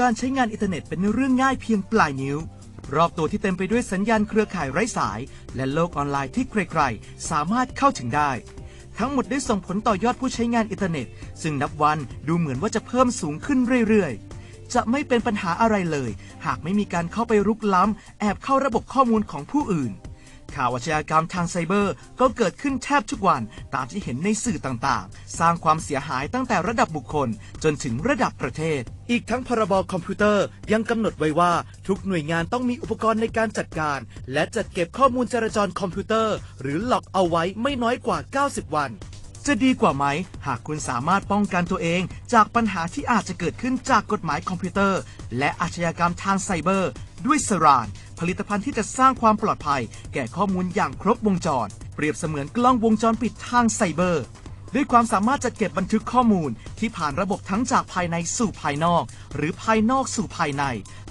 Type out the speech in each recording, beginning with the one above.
การใช้งานอินเทอร์เน็ตเป็นเรื่องง่ายเพียงปลายนิ้ว รอบตัวที่เต็มไปด้วยสัญญาณเครือข่ายไร้สาย และโลกออนไลน์ที่ใครๆ สามารถเข้าถึงได้ ทั้งหมดได้ส่งผลต่อยอดผู้ใช้งานอินเทอร์เน็ต ซึ่งนับวันดูเหมือนว่าจะเพิ่มสูงขึ้นเรื่อยๆจะไม่เป็นปัญหาอะไรเลย หากไม่มีการเข้าไปรุกล้ำ แอบเข้าระบบข้อมูลของผู้อื่น ข่าวอาชญากรรมทางไซเบอร์ ก็เกิดขึ้นแทบทุกวันตามที่เห็นในสื่อต่างๆ สร้างความเสียหายตั้งแต่ระดับบุคคล จนถึงระดับประเทศ อีกทั้งพรบคอมพิวเตอร์ยังกำหนดไว้ว่า ทุกหน่วยงานต้องมีอุปกรณ์ในการจัดการ และจัดเก็บข้อมูลจราจรคอมพิวเตอร์ หรือหลอกเอาไว้ไม่น้อยกว่า 90 วันจะดีกว่าไหม หากคุณสามารถป้องกันตัวเอง จากปัญหาที่อาจจะเกิดขึ้นจากกฎหมายคอมพิวเตอร์ และอาชญากรรมทางไซเบอร์ ด้วยสราน ผลิตภัณฑ์ที่จะสร้างความปลอดภัย แก่ข้อมูลอย่างครบวงจร เปรียบเสมือนกล้องวงจรปิดทางไซเบอร์ด้วยความสามารถจัดเก็บบันทึกข้อมูล ที่ผ่านระบบทั้งจากภายในสู่ภายนอก หรือภายนอกสู่ภายใน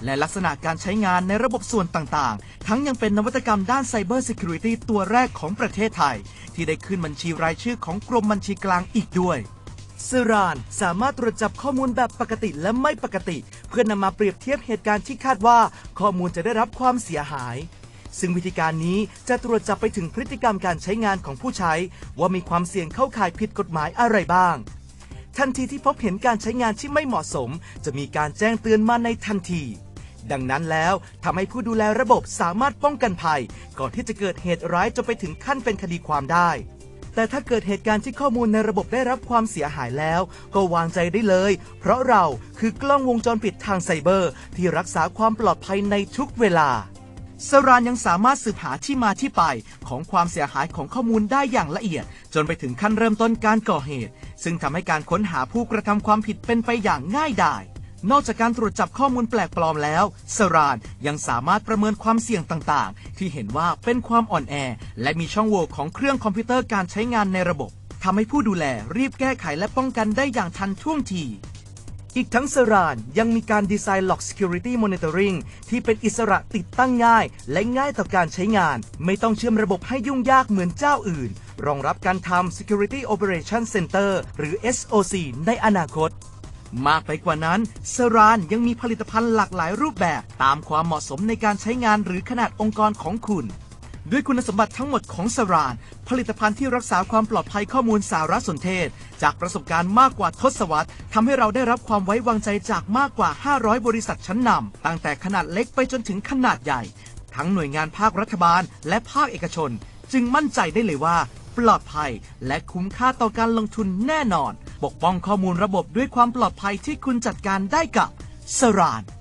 และลักษณะการใช้งานในระบบส่วนต่างๆ ทั้งยังเป็นนวัตกรรมด้านไซเบอร์ i ิ u r i t y ตัวแรกของประเทศไทย ที่ได้ขึ้นบัญชีรายชื่อของกรมบัญชีกลางอีกด้วย สรานสามารถตรวจจับข้อมูลแบบปกติและไม่ปกติ เพื่อนำมาเปรียบเทียบเหตุการณ์ที่คาดว่า ข้อมูลจะได้รับความเสียหาย ซึ่งวิธีการนี้จะตรวจจับไปถึงพฤติกรรมการใช้งานของผู้ใช้ ว่ามีความเสี่ยงเข้าข่ายผิดกฎหมายอะไรบ้าง ทันทีที่พบเห็นการใช้งานที่ไม่เหมาะสม จะมีการแจ้งเตือนมาในทันทีดังนั้นแล้วทำให้ผู้ดูแลระบบสามารถป้องกันภัย ก่อนที่จะเกิดเหตุร้ายจนไปถึงขั้นเป็นคดีความได้ แต่ถ้าเกิดเหตุการณ์ที่ข้อมูลในระบบได้รับความเสียหายแล้ว ก็วางใจได้เลย เพราะเราคือกล้องวงจรปิดทางไซเบอร์ ที่รักษาความปลอดภัยในทุกเวลาสรานยังสามารถสืบหาที่มาที่ไป ของความเสียหายของข้อมูลได้อย่างละเอียด จนไปถึงขั้นเริ่มต้นการก่อเหตุ ซึ่งทำให้การค้นหาผู้กระทำความผิดเป็นไปอย่างง่ายดาย นอกจากการตรวจจับข้อมูลแปลกปลอมแล้วสรานยังสามารถประเมินความเสี่ยงต่างๆ ที่เห็นว่าเป็นความอ่อนแอ และมีช่องโหว่ของเครื่องคอมพิวเตอร์การใช้งานในระบบทำให้ผู้ดูแลรีบแก้ไขและป้องกันได้อย่างทันท่วงทีอีกทั้งสรานยังมีการดีไซน์ Lock Security Monitoring ที่เป็นอิสระติดตั้งง่าย และง่ายต่อการใช้งาน ไม่ต้องเชื่อมระบบให้ยุ่งยากเหมือนเจ้าอื่น รองรับการทำ Security Operation Center หรือ SOC ในอนาคต มากไปกว่านั้นสรานยังมีผลิตภัณฑ์หลากหลายรูปแบบ ตามความเหมาะสมในการใช้งานหรือขนาดองค์กรของคุณ ด้วยคุณสมบัติทั้งหมดของสราน ผลิตภัณฑ์ที่รักษาความปลอดภัยข้อมูลสารสนเทศ จากประสบการณ์มากกว่าทศวรรษทำให้เราได้รับความไว้วางใจจากมากกว่า 500 บริษัทชั้นนำตั้งแต่ขนาดเล็กไปจนถึงขนาดใหญ่ ทั้งหน่วยงานภาครัฐบาล และภาคเอกชน จึงมั่นใจได้เลยว่า ปลอดภัย และคุ้มค่าต่อการลงทุนแน่นอน ปกป้องข้อมูลระบบด้วยความปลอดภัยที่คุณจัดการได้กับสราน